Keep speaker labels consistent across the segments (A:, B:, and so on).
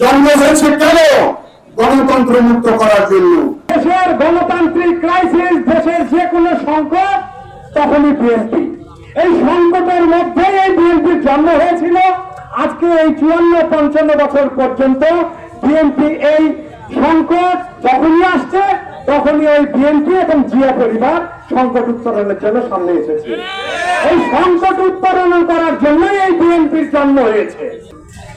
A: জন্ম হয়েছে কেন গণতন্ত্র মুক্ত করার জন্য?
B: দেশের গণতান্ত্রিক ক্রাইসিস দেশের যে কোনো সংকট, তখনই বিএনপি এই সংকটের মধ্যে এই বিএনপির জন্ম হয়েছিল। আজকে এই চুয়ান্ন, পঞ্চান্ন বছর পর্যন্ত বিএনপি এই সংকট যখনই আসছে, তখনই ওই বিএনপি এবং জিয়া পরিবার সংকট উত্তরণের জন্য সামনে এসেছে। এই সংকট উত্তরণ করার জন্যই এই বিএনপির জন্ম হয়েছে।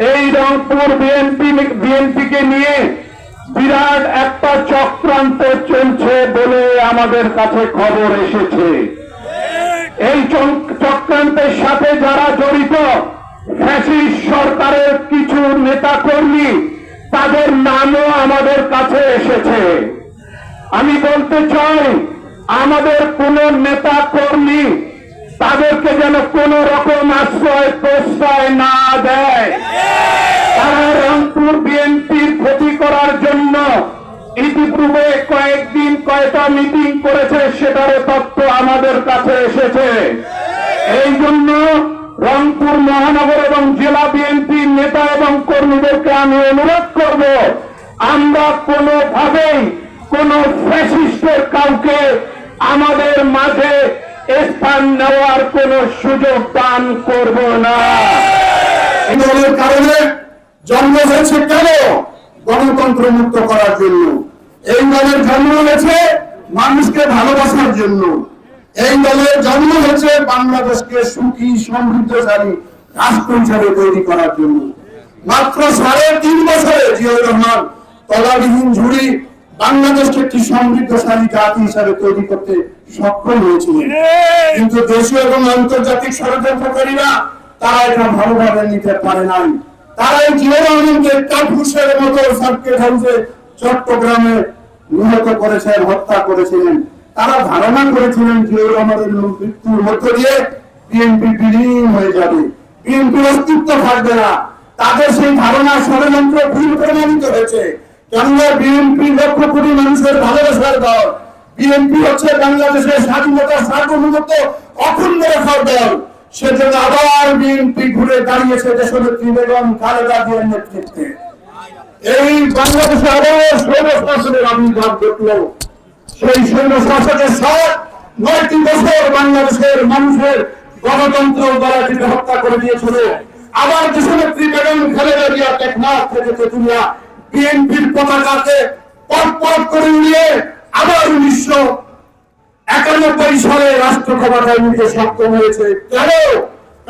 C: এই রংপুর বিএনপি, বিএনপিকে নিয়ে বিরাট একটা চক্রান্ত চলছে বলে আমাদের কাছে খবর এসেছে। এই চক্রান্তের সাথে যারা জড়িত, ফ্যাসিস্ট সরকারের কিছু নেতা কর্মী তাদের নামও আমাদের কাছে এসেছে। আমি বলতে চাই, আমাদের কোন নেতা কর্মী তাদেরকে যেন কোন রকম আশ্রয় প্রশ্রয় না ইতিপূর্বে কয়েকদিন কয়টা মিটিং করেছে সেটারও তথ্য আমাদের কাছে এসেছে। এই জন্য রংপুর মহানগর এবং জেলা বিএনপির নেতা এবং কর্মীদেরকে আমি অনুরোধ করব, আমরা কোনোভাবেই কোন ফ্যাসিস্টের কাউকে আমাদের মাঝে স্থান নেওয়ার কোন সুযোগ দান করব না।
A: কারণে জন্ম হয়েছে কেন? গণতন্ত্র মুক্ত করার জন্য। এই দলের জন্ম হয়েছে মানুষকে ভালোবাসার জন্য। এই দলের জন্ম হয়েছে বাংলাদেশকে সুখী, সমৃদ্ধশালী রাষ্ট্র হিসাবে তৈরি করার জন্য। মাত্র সাড়ে তিন বছরে জিয়াউর রহমান তলাবিহীন ঝুড়ি বাংলাদেশকে একটি সমৃদ্ধশালী জাতি হিসাবে তৈরি করতে সক্ষম হয়েছিলেন। কিন্তু দেশীয় এবং আন্তর্জাতিক ষড়যন্ত্রকারীরা তারা এটা ভালোভাবে নিতে পারে নাই। তারা এই জিয়া রহমানকে কাপুরুষের মতো সার্কিট হাউসে চট্টগ্রামে নিহত করেছেন হত্যা করেছিলেন। তারা ধারণা করেছিলেন জিয়াউর রহমানের মৃত্যুর মধ্য দিয়ে বিএনপি বিলীন হয়ে যাবে। বিএনপির অস্তিত্ব থাকবে না। তাদের সেই ধারণা ষড়যন্ত্র ভুল প্রমাণিত হয়েছে। কেননা বিএনপি লক্ষ কোটি মানুষের ভালোবাসার দল। বিএনপি হচ্ছে বাংলাদেশের স্বাধীনতা সার্বভৌমত্ব অখণ্ড রাখার দল। সেজন্য আবার বিএনপি ঘুরে দাঁড়িয়েছে দেশনেত্রী বেগম খালেদা জিয়ার নেতৃত্বে। এই বাংলাদেশে আবার সৈন্য শাসনের আবির্ভাব ঘটলো। সেই সৈন্য শাসকের সাথ নয়টি বছর বাংলাদেশের মানুষের গণতন্ত্র গলাটিকে হত্যা করে দিয়েছিল। আবার দেশনেত্রী বেগম খালেদা জিয়া টেকনাফ থেকে তেতুলিয়া বিএনপির পতাকাকে পট পট করে নিয়ে আবার উনিশশো একানব্বই সালে রাষ্ট্র ক্ষমতায় নিতে সক্ষম হয়েছে। কেন?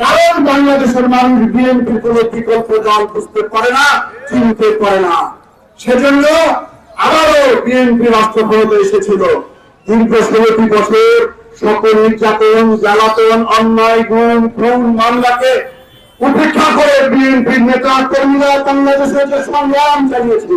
A: কারণ বাংলাদেশের মানুষ বিএনপির কোন বিকল্প দল বুঝতে পারে না, চিনতে পারে না। সেজন্য আবারও বিএনপি রাষ্ট্র ক্ষমতায় এসেছিল। দীর্ঘ ষোলোটি বছর সকল নির্যাতন, জ্বালাতন, অন্যায় গুণ খুন মামলাকে উপেক্ষা করে বিএনপির নেতা কর্মীরা বাংলাদেশে যে সংগ্রাম চালিয়েছে।